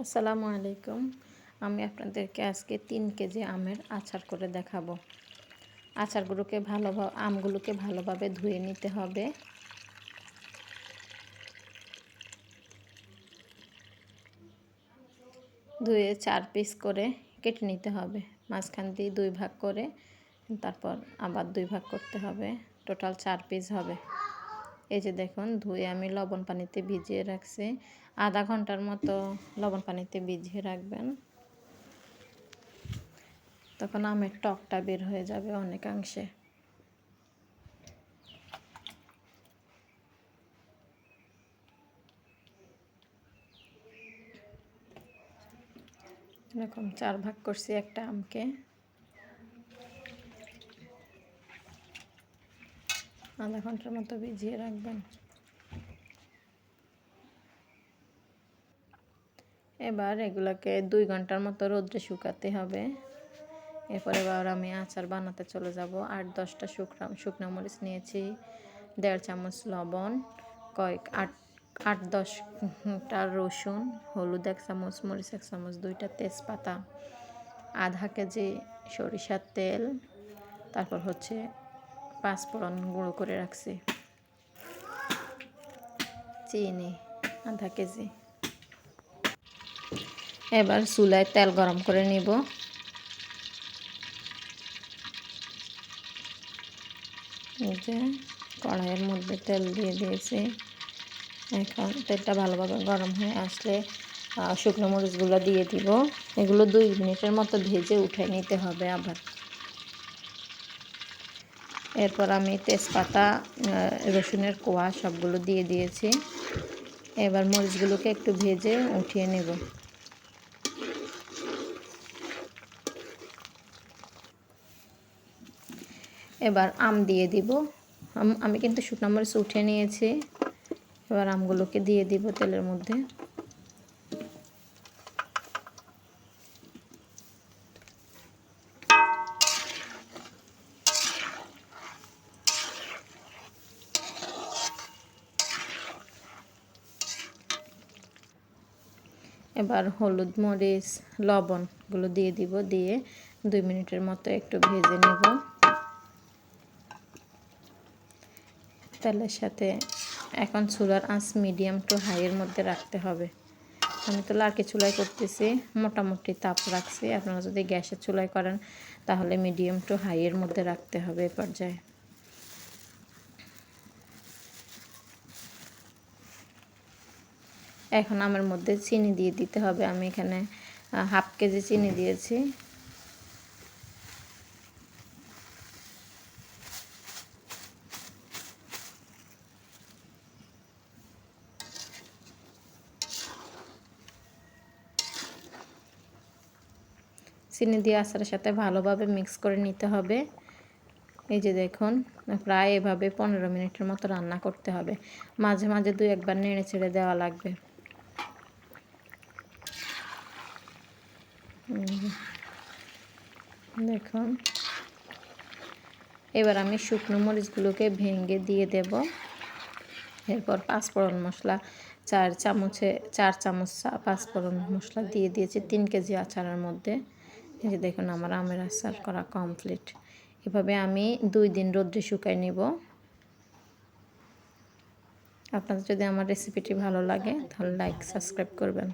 আসসালামু আলাইকুম। আমি আপনাদেরকে আজকে তিন কেজি আমের আচার করে দেখাবো। আচারগুলোকে ভালোভাবে, আমগুলোকে ভালোভাবে ধুয়ে নিতে হবে। ধুয়ে চার পিস করে কেটে নিতে হবে। মাঝখান দিয়ে দুই ভাগ করে, তারপর আবার দুই ভাগ করতে হবে। টোটাল চার পিস হবে। এই যে দেখুন, ধুয়ে আমি লবণ পানিতে ভিজিয়ে রাখছি। আধা ঘণ্টার মতো লবণ পানিতে ভিজিয়ে রাখবেন। তখন আমের টকটা বের হয়ে যাবে অনেকাংশে। এরকম চার ভাগ করছি একটা আমকে। আধা ঘণ্টার মতো ভিজিয়ে রাখবেন। এবার এগুলোকে দুই ঘণ্টার মতো রোদ্রে শুকাতে হবে। এরপরে এবার আমি আচার বানাতে চলে যাব। আট দশটা শুকনা, শুকনো মরিচ নিয়েছি, দেড় চামচ লবণ, কয়েক আট আট দশটা রসুন, হলুদ এক চামচ, মরিচ এক চামচ, দুইটা তেজপাতা, আধা কেজি সরিষার তেল, তারপর হচ্ছে পাঁচফোড়ন গুঁড়ো করে রাখছি। চিনি, আধা কেজি। এবার চুলায় তেল গরম করে নিব। যে কড়াইয়ের মধ্যে তেল দিয়ে দিয়েছি। এখন তেলটা ভালোভাবে গরম হয়ে আসলে শুকনো মরিচগুলো দিয়ে দিব। এগুলো দুই মিনিটের মতো ভেজে উঠে নিতে হবে আবার। এরপর আমি তেজপাতা রসুনের কোয়া সবগুলো দিয়ে দিয়েছি। এবার মরিচগুলোকে একটু ভেজে উঠিয়ে নেব। এবার আম দিয়ে দিব। আমি কিন্তু শুকনো মরিচ উঠে নিয়েছি। এবার আমগুলোকে দিয়ে দিব তেলের মধ্যে। এবার হলুদ মরিচ লবণগুলো দিয়ে দিব, দিয়ে দুই মিনিটের মতো একটু ভেজে নেব। তেলের সাথে এখন চুলার আঁচ মিডিয়াম টু হাইয়ের মধ্যে রাখতে হবে। আমি তো লার্কি চুলাই করতেছি, মোটামুটি তাপ রাখছি। আপনারা যদি গ্যাসের চুলাই করেন, তাহলে মিডিয়াম টু হাইয়ের মধ্যে রাখতে হবে এ পর্যায়ে। এখন আমার মধ্যে চিনি দিয়ে দিতে হবে। আমি এখানে হাফ কেজি চিনি দিয়েছি। চিনি দিয়ে আচারের সাথে ভালোভাবে মিক্স করে নিতে হবে। এই যে দেখুন, প্রায় এভাবে পনেরো মিনিটের মতো রান্না করতে হবে। মাঝে মাঝে দুই একবার নেড়ে ছেড়ে দেওয়া লাগবে। দেখুন। এবার আমি শুকনো মরিচগুলোকে ভেঙে দিয়ে দেব। এরপর পাঁচফোড়ন মশলা, চার চামচে, চার চামচ পাঁচফোড়ন মশলা দিয়ে দিয়েছি তিন কেজি আচারের মধ্যে। এই যে দেখুন আমার আমের আচার করা কমপ্লিট এভাবে আমি দুই দিন রোদ্রে শুকাই নিব। আপনাদের যদি আমার রেসিপিটি ভালো লাগে, তাহলে লাইক সাবস্ক্রাইব করবেন।